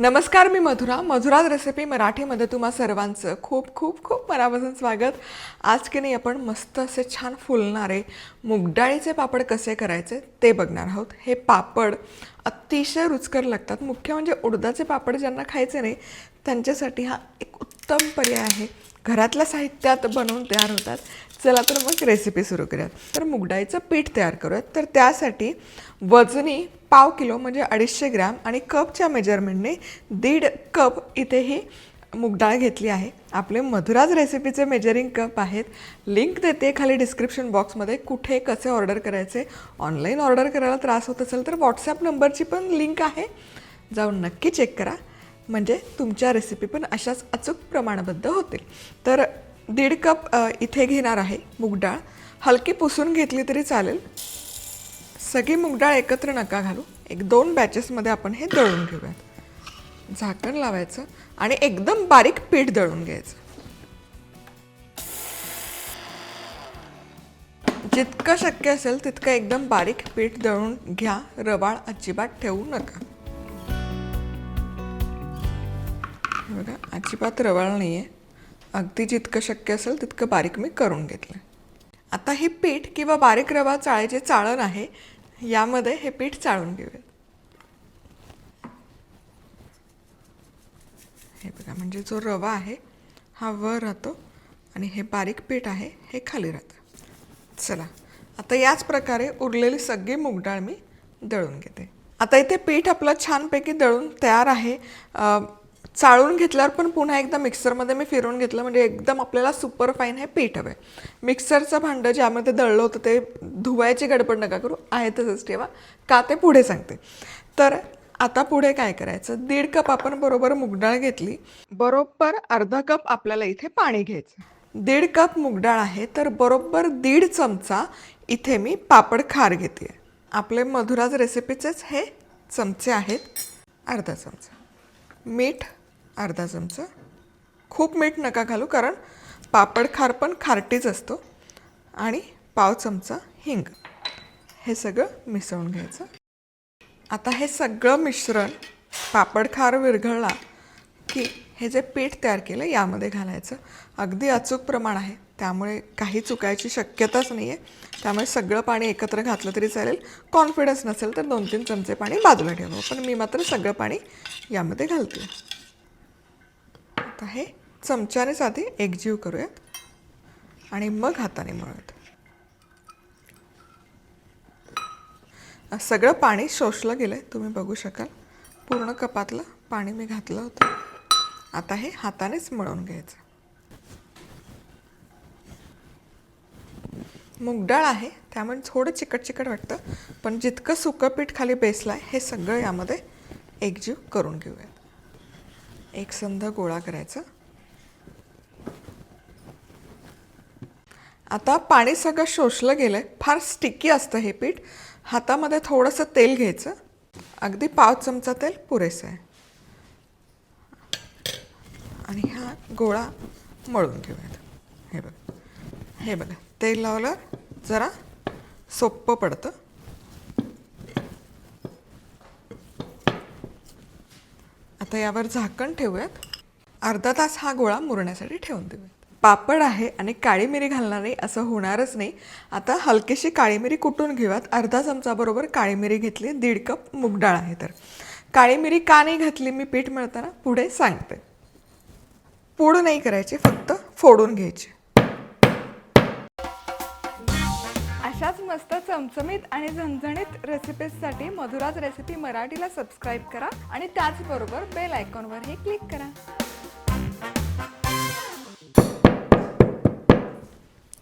नमस्कार मी मधुरा. मधुराज रेसिपी मराठीमध्ये तुम्हा सर्वांचं खूप खूप खूप मनापासून स्वागत. आज की नाही आपण मस्त असे छान फुलणारे मुगडाळीचे पापड कसे करायचे ते बघणार आहोत. हे पापड अतिशय रुचकर लागतात. मुख्य म्हणजे उडदाचे पापड ज्यांना खायचे नाही त्यांच्यासाठी हा एक उत्तम पर्याय आहे. घरातल्या साहित्यात बनवून तयार होतात. चला तर मग रेसिपी सुरू करूयात. तर मुगडाळीचं पीठ तयार करूयात. तर त्यासाठी वजनी पाव किलो म्हणजे अडीचशे ग्रॅम आणि कपच्या मेजरमेंटने दीड कप इथे ही मुगडाळ घेतली आहे. आपले मधुराज रेसिपीचे मेजरिंग कप आहेत. लिंक देते खाली डिस्क्रिप्शन बॉक्समध्ये कुठे कसे ऑर्डर करायचे ऑनलाईन ऑर्डर करायला त्रास होत असेल तर व्हॉट्सॲप नंबरची पण लिंक आहे. जाऊन नक्की चेक करा. म्हणजे तुमच्या रेसिपी पण अशाच अचूक प्रमाणबद्ध होतील. तर दीड कप इथे घेणार आहे मुगडाळ हलकी पुसून घेतली तरी चालेल. सगळी मुगडाळ एकत्र नका घालू. एक दोन बॅचेसमध्ये आपण हे दळून घेऊयात. झाकण लावायचं आणि एकदम बारीक पीठ दळून घ्यायचं. जितकं शक्य असेल तितकं एकदम बारीक पीठ दळून घ्या. रवाळ अजिबात ठेवू नका. बघा अजिबात रवाळ नाही आहे अगदी जितकं शक्य असेल तितकं बारीक मी करून घेतलं आता हे पीठ किंवा बारीक रवा चाळायचे चाळण आहे यामध्ये हे पीठ चाळून घेऊयात. हे बघा म्हणजे जो रवा आहे हा वर राहतो आणि हे बारीक पीठ आहे हे खाली राहतं. चला आता याच प्रकारे उरलेली सगळी मुगडाळ मी दळून घेते. आता इथे पीठ आपलं छानपैकी दळून तयार आहे. चाळून घेतल्यावर पण पुन्हा एकदा मिक्सरमध्ये मी फिरवून घेतलं. म्हणजे एकदम आपल्याला सुपर फाईन हे पीठ हवं आहे मिक्सरचं भांडं ज्यामध्ये दळलं होतं ते धुवायची गडबड नका करू आहे तसंच ठेवा. का ते पुढे सांगते. तर आता पुढे काय करायचं? दीड कप आपण बरोबर मुगडाळ घेतली. बरोबर अर्धा कप आपल्याला इथे पाणी घ्यायचं. दीड कप मुगडाळ आहे तर बरोबर दीड चमचा इथे मी पापड खार घेते आपले मधुराज रेसिपीचेच हे चमचे आहेत अर्धा चमचा. मीठ अर्धा चमचा. खूप मीठ नका घालू कारण पापड खार पण खारटीच असतो. आणि पाव चमचा हिंग. हे सगळं मिसळून घ्यायचं. आता हे सगळं मिश्रण पापड खार विरघळला की हे जे पीठ तयार केलं यामध्ये घालायचं. अगदी अचूक प्रमाण आहे. त्यामुळे काही चुकायची शक्यताच नाही आहे त्यामुळे सगळं पाणी एकत्र घातलं तरी चालेल. कॉन्फिडन्स नसेल तर दोन तीन चमचे पाणी बाजूला ठेवा. पण मी मात्र सगळं पाणी यामध्ये घालते. आता हे चमच्यानेच आधी एकजीव करूयात. आणि मग हाताने मळूयात. सगळं पाणी शोषलं गेलं आहे तुम्ही बघू शकाल. पूर्ण कपातलं पाणी मी घातलं होतं. आता हे हातानेच मळून घ्यायचं. मुगडाळ आहे त्यामुळे थोडं चिकट चिकट वाटतं. पण जितकं सुकं पीठ खाली बेसलं आहे हे सगळं यामध्ये एकजीव करून घेऊयात. एक संध गोळा करायचा. आता पाणी सगळं शोषलं गेलं आहे फार स्टिकी असतं हे पीठ. हातामध्ये थोडंसं तेल घ्यायचं. अगदी पाव चमचा तेल पुरेसं आहे. आणि हा गोळा मळून घेऊयात. हे बघा. हे बघा. तेल लावलं जरा सोपं पडतं. आता यावर झाकण ठेवूयात. अर्धा तास हा गोळा मुरण्यासाठी ठेवून देऊयात. पापड आहे आणि काळी मिरी घालणार नाही असं होणारच नाही. आता हलकीशी काळी मिरी कुटून घेऊयात. अर्धा चमचाबरोबर काळी मिरी घेतली दीड कप मूगडाळ आहे तर. काळी मिरी का नाही घातली मी पीठ मिळताना? पुढे सांगते. पूड नाही करायची फक्त फोडून घ्यायची. मस्त चमचमीत आणि झणझणीत रेसिपीजसाठी मधुराज रेसिपी मराठीला सबस्क्राईब करा आणि त्याचबरोबर बेल आयकॉनवरही क्लिक करा.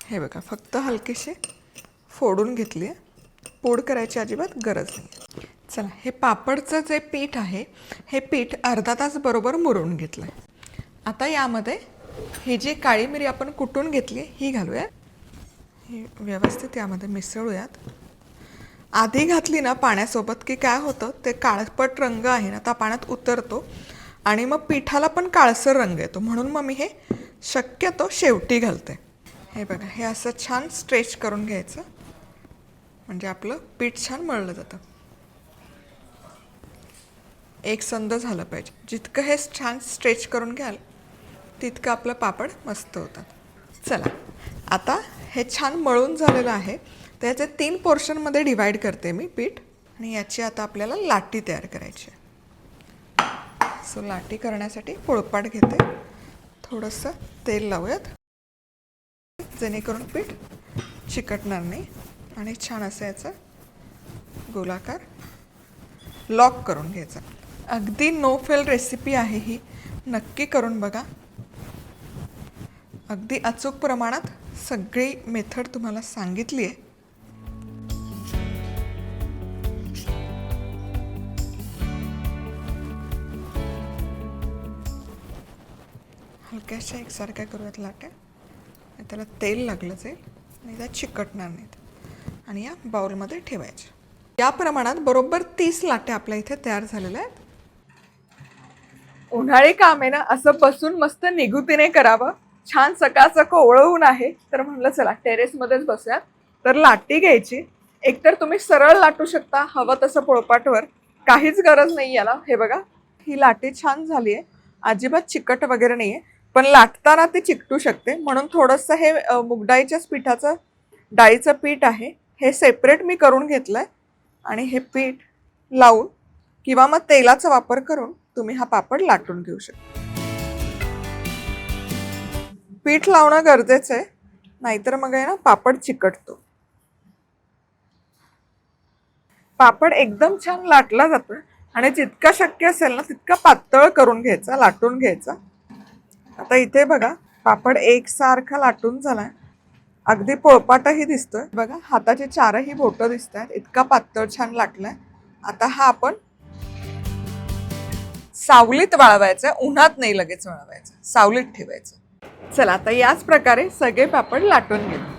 हे बघा फक्त हलकेशी फोडून घेतली. आहे पोड करायची अजिबात गरज नाही चला हे पापडचं जे पीठ आहे हे पीठ अर्धा तास बरोबर मुरवून घेतलं आहे आता यामध्ये ही जी काळी मिरी आपण कुटून घेतली ही घालूया. हे व्यवस्थित यामध्ये मिसळूयात. आधी घातली ना पाण्यासोबत की काय होतं ते काळपट रंग आहे ना त्या पाण्यात उतरतो आणि मग पिठाला पण काळसर रंग येतो. म्हणून मग मी हे शक्यतो शेवटी घालते. हे बघा हे असं छान स्ट्रेच करून घ्यायचं. म्हणजे आपलं पीठ छान मळलं जातं. एक संद झालं पाहिजे. जितकं हे छान स्ट्रेच करून घ्याल तितकं आपलं पापड मस्त होतात. चला आता हे छान मळून झालेलं आहे. त्याचे तीन पोर्शनमध्ये डिवाईड करते मी पीठ. आणि याची आता आपल्याला लाटी तयार करायची आहे. सो लाटी करण्यासाठी पोळपाट घेते. थोडंसं तेल लावूयात. जेणेकरून पीठ चिकटणार नाही. आणि छान असं याचं गोलाकार लॉक करून घ्यायचा. अगदी नो फेल रेसिपी आहे ही. नक्की करून बघा. अगदी अचूक प्रमाणात सगळी मेथड तुम्हाला सांगितली आहे. हलक्याशा एकसारख्या करूयात लाट्या. नाही त्याला तेल लागलं जाईल आणि त्या चिकटणार नाहीत. आणि या बाउलमध्ये ठेवायच्या या प्रमाणात बरोबर तीस लाट्या आपल्या इथे तयार झालेल्या आहेत. उन्हाळी काम आहे ना असं बसून मस्त निगुतीने करावं. छान सकाळचं कोवळं आहे. तर म्हणलं चला टेरेसमध्येच बसूयात. तर लाटी घ्यायची. एकतर तुम्ही सरळ लाटू शकता हवं तसं पोळपाटवर. काहीच गरज नाही याला. हे बघा ही लाटी छान झाली आहे अजिबात चिकट वगैरे नाही आहे पण लाटताना ती चिकटू शकते. म्हणून थोडंसं हे मुगडाईच्याच मुगडाळीच्याच पिठाचं डाळीचं पीठ आहे. हे सेपरेट मी करून घेतलं आहे आणि हे पीठ लावून किंवा मग तेलाचा वापर करून तुम्ही हा पापड लाटून घेऊ शकता. पीठ लावणं गरजेचं आहे. नाहीतर मग आहे ना पापड चिकटतो. पापड एकदम छान लाटला जातो आणि जितका शक्य असेल ना तितका पातळ करून घ्यायचा लाटून घ्यायचा. आता इथे बघा पापड एकसारखा लाटून झालाय. अगदी पोळपाटही दिसतोय. बघा हाताची चारही बोटं दिसत आहेत इतका पातळ छान लाटलाय. आता हा आपण सावलीत वाळवायचा उन्हात नाही लगेच वाळवायचा. सावलीत ठेवायचं. चला आता याच प्रकारे सगळे पापड लाटून घेऊ.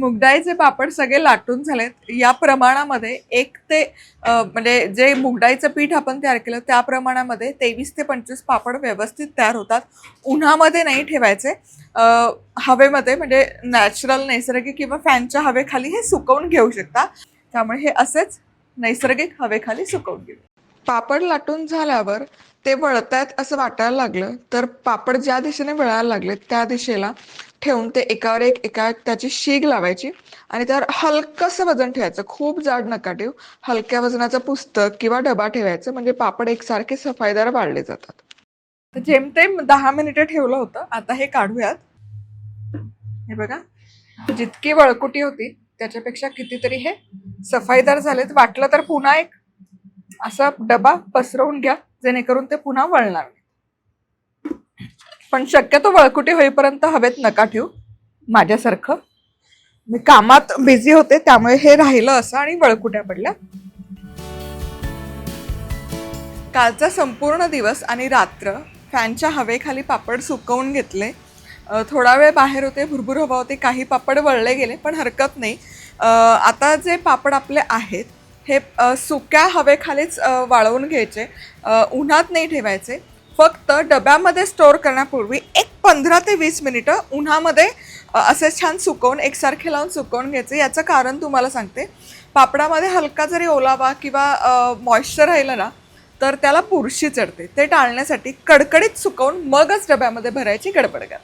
मुगडाळीचे पापड सगळे लाटून झालेत. या प्रमाणामध्ये एक ते म्हणजे जे मुगडाळीचं पीठ आपण तयार केलं त्या प्रमाणामध्ये तेवीस ते पंचवीस पापड व्यवस्थित तयार होतात. उन्हामध्ये नाही ठेवायचे. हवेमध्ये म्हणजे नॅचरल नैसर्गिक किंवा फॅनच्या हवेखाली हे सुकवून घेऊ शकता. त्यामुळे हे असेच नैसर्गिक हवेखाली सुकवून घेऊ. पापड लाटून झाल्यावर ते वळतायत असं वाटायला लागलं. तर पापड ज्या दिशेने वळायला लागले त्या दिशेला ठेवून ते एकावर एक एका त्याची शीग लावायची आणि त्यावर हलकंसं वजन ठेवायचं. खूप जाड नका ठेवू. हलक्या वजनाचं पुस्तक किंवा डबा ठेवायचं. म्हणजे पापड एकसारखे सफाईदार वाढले जातात. जेमतेम दहा मिनिटं ठेवलं होतं. आता हे काढूयात. हे बघा. जितकी वळकुटी होती त्याच्यापेक्षा कितीतरी हे सफाईदार झालेत. वाटलं तर पुन्हा एक असा डबा पसरवून घ्या जेणेकरून ते पुन्हा वळणार नाही. पण शक्यतो वळकुटी होईपर्यंत हवेत नका ठेवू माझ्यासारखं. मी कामात बिझी होते त्यामुळे हे राहिलं असं आणि वळकुट्या पडल्या. कालचा संपूर्ण दिवस आणि रात्र फॅनच्या हवेखाली पापड सुकवून घेतले. थोडा वेळ बाहेर होते भुरभुर हवा होते काही पापड वळले गेले पण हरकत नाही. आता जे पापड आपले आहेत हे सुक्या हवेखालीच वाळवून घ्यायचे. उन्हात नाही ठेवायचे. फक्त डब्यामध्ये स्टोअर करण्यापूर्वी एक पंधरा ते वीस मिनिटं उन्हामध्ये असे छान सुकवून एकसारखे लावून सुकवून घ्यायचे. याचं कारण तुम्हाला सांगते. पापडामध्ये हलका जरी ओलावा किंवा मॉइश्चर राहिलं ना तर त्याला बुरशी चढते. ते टाळण्यासाठी कडकडीत सुकवून मगच डब्यामध्ये भरायची गडबड करा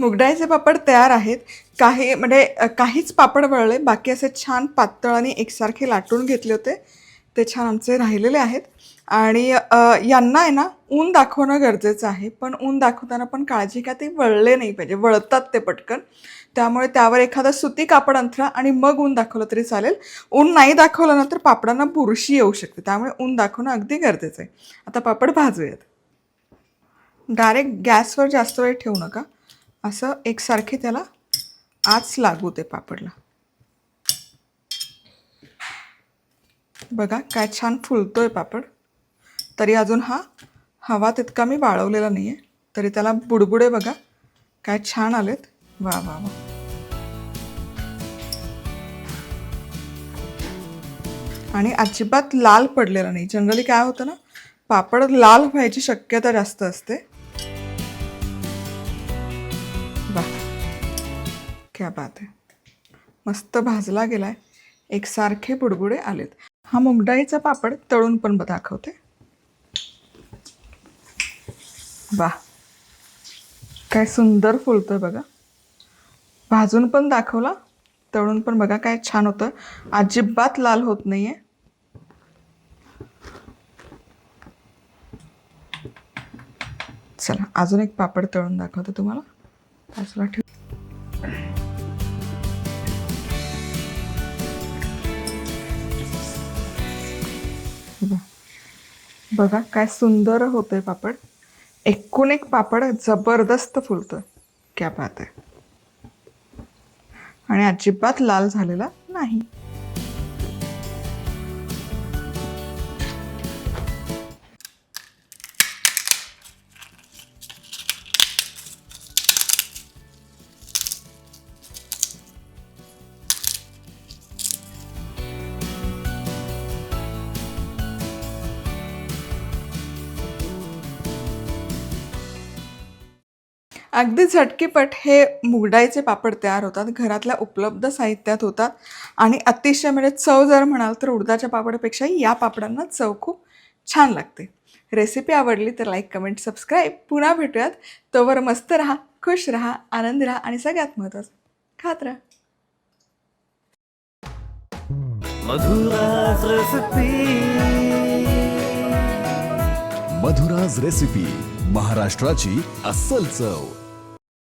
मुगडाळीचे पापड तयार आहेत. काही म्हणजे काहीच पापड वळले. बाकी असे छान पातळ आणि एकसारखे लाटून घेतले होते. ते छान आमचे राहिलेले आहेत. आणि यांना आहे ना ऊन दाखवणं गरजेचं आहे. पण ऊन दाखवताना पण काळजी का ते वळले नाही पाहिजे. वळतात ते पटकन. त्यामुळे त्यावर एखादा सुती कापड अंथरा आणि मग ऊन दाखवलं तरी चालेल. ऊन नाही दाखवलं ना तर पापडांना बुरशी येऊ शकते. त्यामुळे ऊन दाखवणं अगदी गरजेचं आहे. आता पापड भाजूयात. डायरेक्ट गॅसवर जास्त वेळ ठेवू नका. असं एकसारखे त्याला आच लागू दे पापडला. बघा काय छान फुलतोय पापड. तरी अजून हा हवा तितका मी वाळवलेला नाही आहे तरी त्याला बुडबुडे बघा काय छान आलेत. वा वा वा. आणि अजिबात लाल पडलेला नाही. जनरली काय होतं ना पापड लाल व्हायची शक्यता जास्त असते. क्या बात आहे मस्त भाजला गेलाय. एकसारखे बुडबुडे आलेत. हा मुगडाळीचा पापड तळून पण दाखवते. वा काय सुंदर फुलतं बघा. भाजून पण दाखवला तळून पण बघा काय छान होतं. अजिबात लाल होत नाहीये. चला अजून एक पापड तळून दाखवते तुम्हाला. बाजूला ठेव. बघा काय सुंदर होतंय पापड. एकूण एक पापड जबरदस्त फुलतोय. क्या बात आहे. आणि अजिबात लाल झालेला नाही. अगदी झटकीपट हे मुगडाईचे पापड तयार होतात. घरातल्या उपलब्ध साहित्यात होतात. आणि अतिशय म्हणजे चव जर म्हणाल तर उडदाच्या पापडापेक्षाही या पापडांना चव खूप छान लागते. रेसिपी आवडली तर लाईक कमेंट सबस्क्राईब पुन्हा भेटूयात. तोवर मस्त राहा खुश राहा आनंदी राहा आणि सगळ्यात महत्त्वाचं खात राहा. मधुराज रसपी मधुराज रेसिपी महाराष्ट्राची अस्सल चव.